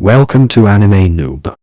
Welcome to Anime Noob.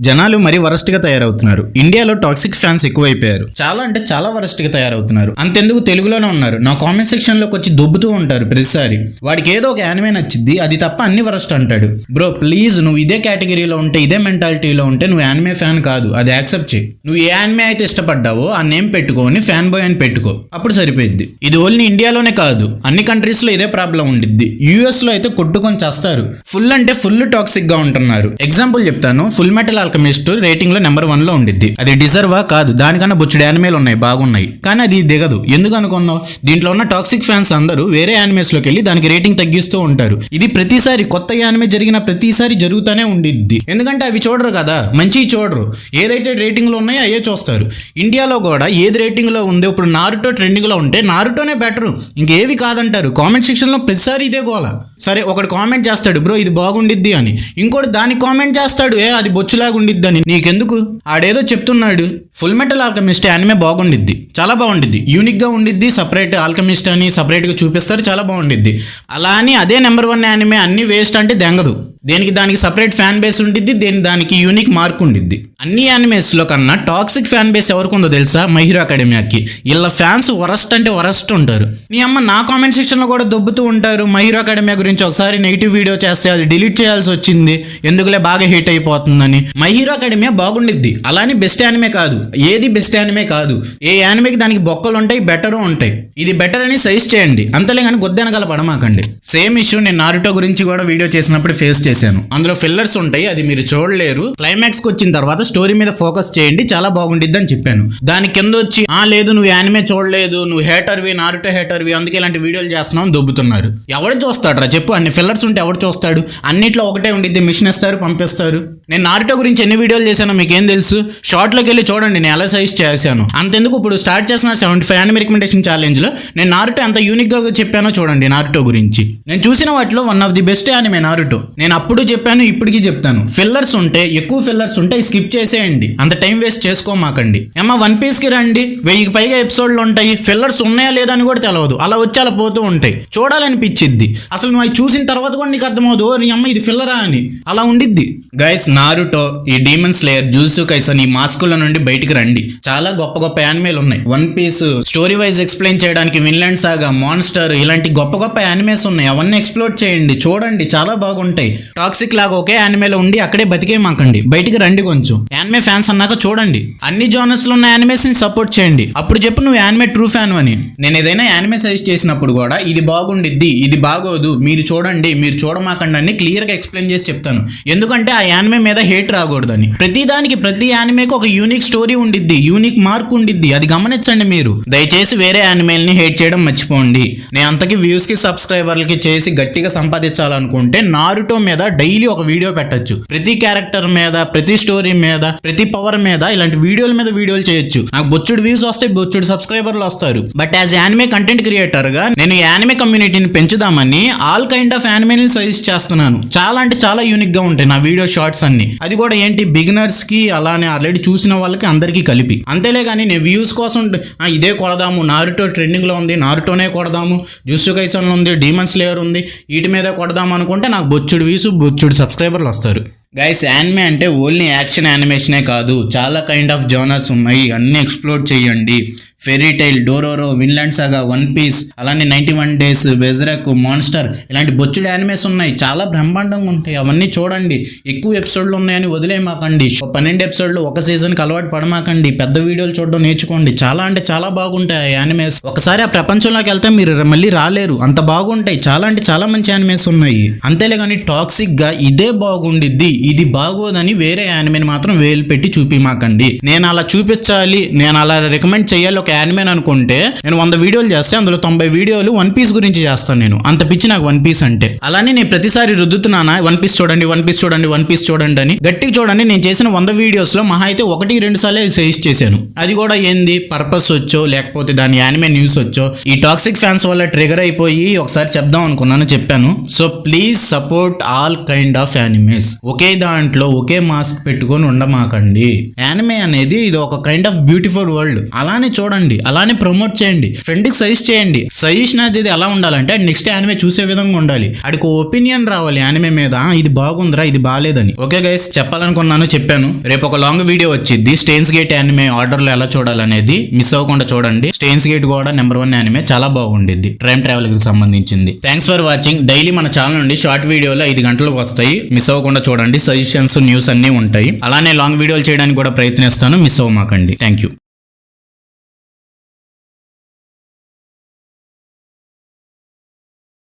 జనాలు మరి వరస్ట్గా తయారవుతున్నారు. ఇండియాలో టాక్సిక్ ఫ్యాన్స్ ఎక్కువైపోయారు. చాలా అంటే చాలా వరస్ట్గా తయారవుతున్నారు. అంతెందుకు తెలుగులోనే ఉన్నారు. నా కామెంట్ సెక్షన్లోకి వచ్చి దొబ్బుతూ ఉంటారు ప్రతిసారి. వాడికి ఏదో ఒక యానిమే నచ్చిద్ది అది తప్ప అన్ని వరస్ట్ అంటాడు. బ్రో ప్లీజ్ నువ్వు ఇదే కేటగిరీలో ఉంటే ఇదే మెంటాలిటీలో ఉంటే నువ్వు యానిమే ఫ్యాన్ కాదు. అది యాక్సెప్ట్ చేయి. నువ్వు ఏ యానిమే అయితే ఇష్టపడ్డావో ఆ నేమ్ పెట్టుకొని ఫ్యాన్ బాయ్ అని పెట్టుకో. అప్పుడు సరిపోయింది ఇది ఓన్లీ ఇండియాలోనే కాదు. అన్ని కంట్రీస్లో ఇదే ప్రాబ్లం ఉండిద్ది. యూఎస్లో అయితే కొట్టుకొని చేస్తారు. ఫుల్ అంటే ఫుల్ టాక్సిక్గా ఉంటున్నారు. ఎగ్జాంపుల్ చెప్తాను. ఫుల్ మెటల్ ఆల్కమిస్ట్ రేటింగ్లో నెంబర్ వన్లో ఉండిద్ది. అది డిజర్వా కాదు. దానికన్నా బొచ్చుడు యానిమేలు ఉన్నాయి బాగున్నాయి. కానీ అది దిగదు. ఎందుకు అనుకున్నావు? దీంట్లో ఉన్న టాక్సిక్ ఫ్యాన్స్ అందరూ వేరే యానిమేస్లోకి వెళ్ళి దానికి రేటింగ్ తగ్గిస్తూ ఉంటారు. ఇది ప్రతిసారి కొత్త యానిమే జరిగిన ప్రతిసారి జరుగుతూనే ఉండిద్ది. ఎందుకంటే అవి చూడరు కదా. మంచి చూడరు. ఏదైతే రేటింగ్లో ఉన్నాయో అయ్యే చూస్తారు. ఇండియాలో కూడా ఏది రేటింగ్లో ఉందో ఇప్పుడు నారుటో ట్రెండింగ్లో ఉంటే నారుటోనే బెటర్ ఇంకేవి కాదంటారు. కామెంట్ సెక్షన్లో ప్రతిసారి ఇదే గోళ సరే ఒకడు కామెంట్ చేస్తాడు బ్రో ఇది బాగుండిద్ది అని. ఇంకోటి దానికి కామెంట్ చేస్తాడు ఏ అది బొచ్చులాగా ఉండిద్ది అని. నీకెందుకు? ఆడేదో చెప్తున్నాడు. ఫుల్ మెటల్ ఆల్కమిస్ట్ యానిమే బాగుండిద్ది చాలా బాగుండిద్ది. యూనిక్గా ఉండిద్ది సపరేట్ ఆల్కమిస్ట్ అని సపరేట్గా చూపిస్తారు చాలా బాగుండిద్ది. అలా అని అదే నెంబర్ వన్ యానిమే అన్ని వేస్ట్ అంటే దెంగదు. దేనికి దానికి సపరేట్ ఫ్యాన్ బేస్ ఉండిద్ది దేని దానికి యూనిక్ మార్క్ ఉండిద్ది. అన్ని యానిమేస్లో కన్నా టాక్సిక్ ఫ్యాన్ బేస్ ఎవరికి ఉందో తెలుసా మహిరో అకాడమియాకి వీళ్ళ ఫ్యాన్స్ వరస్ట్ అంటే వరస్ట్ ఉంటారు. నీ అమ్మ నా కామెంట్ సెక్షన్లో కూడా దొబ్బుతూ ఉంటారు మహిరో అకాడమియా గురించి ఒకసారి నెగిటివ్ వీడియో చేస్తే అది డిలీట్ చేయాల్సి వచ్చింది ఎందుకులే బాగా హిట్ అయిపోతుందని. మహిరో అకాడమియా బాగుండిద్ది. అలానే బెస్ట్ యానిమే కాదు. ఏది బెస్ట్ యానిమే కాదు. ఏ యానిమేకి దానికి బొక్కలు ఉంటాయి బెటర్ ఉంటాయి. ఇది బెటర్ అని సైజ్ చేయండి. అంతలే కానీ గొద్దెనగల పడమాకండి. సేమ్ ఇష్యూ నేను నారుటో గురించి కూడా వీడియో చేసినప్పుడు ఫేస్ చేశాను. అందులో ఫిల్లర్స్ ఉంటాయి అది మీరు చూడలేరు. క్లైమాక్స్కి వచ్చిన తర్వాత స్టోరీ మీద ఫోకస్ చేయండి చాలా బాగుండిద్ది అని చెప్పాను. దాని కింద వచ్చి ఆ లేదు నువ్వు యానిమే చూడలేదు నువ్వు హేటర్వి నారుటో హేటర్వి అందుకే ఇలాంటి వీడియోలు చేస్తున్నావు అని దొబ్బుతున్నారు. ఎవడు చూస్తాడు చెప్పు అన్ని ఫిల్లర్స్ ఉంటే ఎవడు చూస్తాడు? అన్నిట్లో ఒకటే ఉండిద్ది మిషన్ ఇస్తారు పంపిస్తారు. నేను నారుటో గురించి ఎన్ని వీడియోలు చేశానో మీకు ఏం తెలుసు? షార్ట్లోకి వెళ్ళి చూడండి నేను ఎలా సైజ్ చేశాను. అంతెందుకు ఇప్పుడు స్టార్ట్ చేసిన సెవెంటీ ఫైవ్ యానిమే రికమెండేషన్ ఛాలెంజ్లో నేను నారుటో ఎంత యూనిక్గా చెప్పానో చూడండి నారుటో గురించి. నేను చూసిన వాటిలో one of the best anime Naruto నేను అప్పుడు చెప్పాను ఇప్పటికీ చెప్తాను. ఫిల్లర్స్ ఉంటే ఎక్కువ ఫిల్లర్స్ ఉంటే స్కిప్ చేసేయండి అంత టైం వేస్ట్ చేసుకోమాకండి. ఏమా వన్ పీస్కి రండి. వెయ్యికి పైగా ఎపిసోడ్లు ఉంటాయి. ఫిల్లర్స్ ఉన్నాయా లేదా అని కూడా తెలియదు అలా వచ్చి అలా పోతూ ఉంటాయి. చూడాలనిపించిద్ది అసలు నువ్వు అవి చూసిన తర్వాత కూడా నీకు అర్థమవుదు నీ అమ్మ ఇది ఫిల్లరా అని. అలా ఉండిద్ది. గైస్ నారుటో ఈ డీమన్ స్లేయర్ జూసు కైసన్ ఈ మాస్కుల నుండి బయటికి రండి. చాలా గొప్ప గొప్ప యానిమేలు ఉన్నాయి. One piece story wise explain చేయడానికి విన్లాండ్ సాగా మాన్స్టర్ ఇలాంటి గొప్ప గొప్ప యానిమేస్ ఉన్నాయి. అవన్నీ ఎక్స్ప్లోర్ చేయండి. చూడండి. చాలా బాగుంటాయి. టాక్సిక్ లాగా ఒకే యానిమేలో ఉండి అక్కడే బతికే మాకండి బయటికి రండి కొంచెం. యానిమే ఫ్యాన్స్ అన్నాక చూడండి. అన్ని జోనర్స్లో ఉన్న యానిమేస్ని సపోర్ట్ చేయండి. అప్పుడు చెప్పు నువ్వు యానిమే ట్రూ ఫ్యాన్ అని. నేను ఏదైనా యానిమే సజెస్ట్ చేసినప్పుడు కూడా ఇది బాగుండిద్ది ఇది బాగోదు మీరు చూడండి మీరు చూడమాకండి అని క్లియర్గా ఎక్స్ప్లెయిన్ చేసి చెప్తాను. ఎందుకంటే ఆ యానిమే మీద హేట్ రాకూడదని. ప్రతి దానికి ప్రతి యానిమేకి ఒక యూనిక్ స్టోరీ ఉండిద్ది యూనిక్ మార్క్ ఉండిద్ది. అది గమనించండి మీరు. దయచేసి వేరే యానిమేల్ని హేట్ చేయడం మర్చిపోండి. నేను అంతకి వ్యూస్కి సబ్స్క్రైబర్లకి చేసి గట్టిగా సంపాదించాలనుకుంటే నారుటో మీద డైలీ ఒక వీడియో పెట్టచ్చు. ప్రతి క్యారెక్టర్ మీద ప్రతి స్టోరీ మీద ప్రతి పవర్ మీద ఇలాంటి వీడియోల మీద వీడియోలు చేయొచ్చు. నాకు బొచ్చుడు వ్యూస్ వస్తాయి బొచ్చుడు సబ్స్క్రైబర్లు వస్తారు. బట్ యాజ్ యానిమే కంటెంట్ క్రియేటర్గా నేను యానిమే కమ్యూనిటీని పెంచుదామని ఆల్ కైండ్ ఆఫ్ యానిమేని సజెస్ట్ చేస్తున్నాను. చాలా అంటే చాలా యూనిక్గా ఉంటాయి నా వీడియో షార్ట్స్ అన్ని. అది కూడా ఏంటి బిగినర్స్కి అలానే ఆల్రెడీ చూసిన వాళ్ళకి అందరికీ కలిపి. అంతేలే కానీ నేను వ్యూస్ కోసం ఇదే కొడదాము. నారుటో ట్రెండింగ్లో ఉంది నారుటోనే కొడదాము. జూసు కైసన్ ఉంది డీమన్స్ లేయర్ ఉంది. వీటి మీద కొడదాం అనుకుంటే నాకు బొచ్చుడు వ్యూస్ బొచ్చుడు సబ్స్క్రైబర్లు వస్తారు. గైస్ యానిమే అంటే ఓన్లీ యాక్షన్ యానిమేషనే కాదు. చాలా కైండ్ ఆఫ్ జోనర్స్ ఉన్నాయి. అన్ని ఎక్స్ప్లోర్ చేయండి. Fairy Tail Dororo Vinland Saga One Piece అలానే ninety one days Berserk monster ఇలాంటి బొచ్చుడు యానిమేస్ ఉన్నాయి. చాలా బ్రహ్మాండంగా ఉంటాయి. అవన్నీ చూడండి. ఎక్కువ ఎపిసోడ్లు ఉన్నాయని వదిలేమాకండి పన్నెండు ఎపిసోడ్లు ఒక సీజన్కి అలవాటు పడమాకండి. పెద్ద వీడియోలు చూడడం నేర్చుకోండి. చాలా అంటే చాలా బాగుంటాయి ఆ యానిమేస్. ఒకసారి ఆ ప్రపంచంలోకి వెళ్తే మీరు మళ్ళీ రాలేరు. అంత బాగుంటాయి. చాలా అంటే చాలా మంచి యానిమేస్ ఉన్నాయి. అంతేలే కానీ టాక్సిక్గా ఇదే బాగుండిద్ది. ఇది బాగోదని వేరే యానిమేని మాత్రం వేలు పెట్టి చూపిమాకండి. నేను అలా చూపించాలి నేను అలా రికమెండ్ చేయాలి ఒక యానిమేన్ అనుకుంటే నేను వంద వీడియోలు చేస్తే అందులో తొంభై వీడియోలు వన్ పీస్ గురించి చేస్తాను నేను. అంత పిచ్చి నాకు వన్ పీస్ అంటే. అలానే నేను ప్రతిసారి రుద్దుతున్నానా వన్ పీస్ చూడండి వన్ పీస్ చూడండి వన్ పీస్ చూడండి అని. గట్టిగా చూడండి నేను చేసిన వంద వీడియోస్లో మహా అయితే ఒకటి రెండు సార్లే సజెస్ట్ చేశాను. అది కూడా ఏంది? పర్పస్ వచ్చో లేకపోతే దాని యానిమే న్యూస్ వచ్చో ఈ టాక్సిక్ ఫ్యాన్స్ వల్ల ట్రిగర్ అయిపోయి ఒకసారి చెప్దాం అనుకున్నాను చెప్పాను. So please support all kind of animes ఒకే దాంట్లో ఒకే మాస్క్ పెట్టుకొని ఉండమాకండి. యానిమే అనేది ఇది ఒక కైండ్ ఆఫ్ బ్యూటిఫుల్ వరల్డ్ అలానే చూడండి. చదవండి అలానే ప్రమోట్ చేయండి. ఫ్రెండ్కి సజెస్ట్ చేయండి. సజెషన్ అది ఎలా ఉండాలంటే నెక్స్ట్ యానిమే చూసే విధంగా ఉండాలి. అడికి ఒపీనియన్ రావాలి యానిమే మీద. ఇది బాగుందిరా ఇది బాగాలేదని. ఓకే గైస్ చెప్పాలనుకున్నాను చెప్పాను. రేపు ఒక లాంగ్ వీడియో వచ్చింది. స్టేన్స్ గేట్ యానిమే ఆర్డర్లో ఎలా చూడాలనేది మిస్ అవ్వకుండా చూడండి. స్టేన్స్ గేట్ కూడా నెంబర్ వన్ యానిమే చాలా బాగుండేది. ట్రైన్ ట్రావెల్కి సంబంధించింది. థ్యాంక్స్ ఫర్ వాచింగ్ డైలీ మన ఛానల్ నుండి షార్ట్ వీడియోలు ఐదు గంటలకు వస్తాయి. మిస్ అవ్వకుండా చూడండి. సజెషన్స్ న్యూస్ అన్నీ ఉంటాయి. అలానే లాంగ్ వీడియోలు చేయడానికి కూడా ప్రయత్నిస్తాను. మిస్ అవ్వమాకండి. Thank you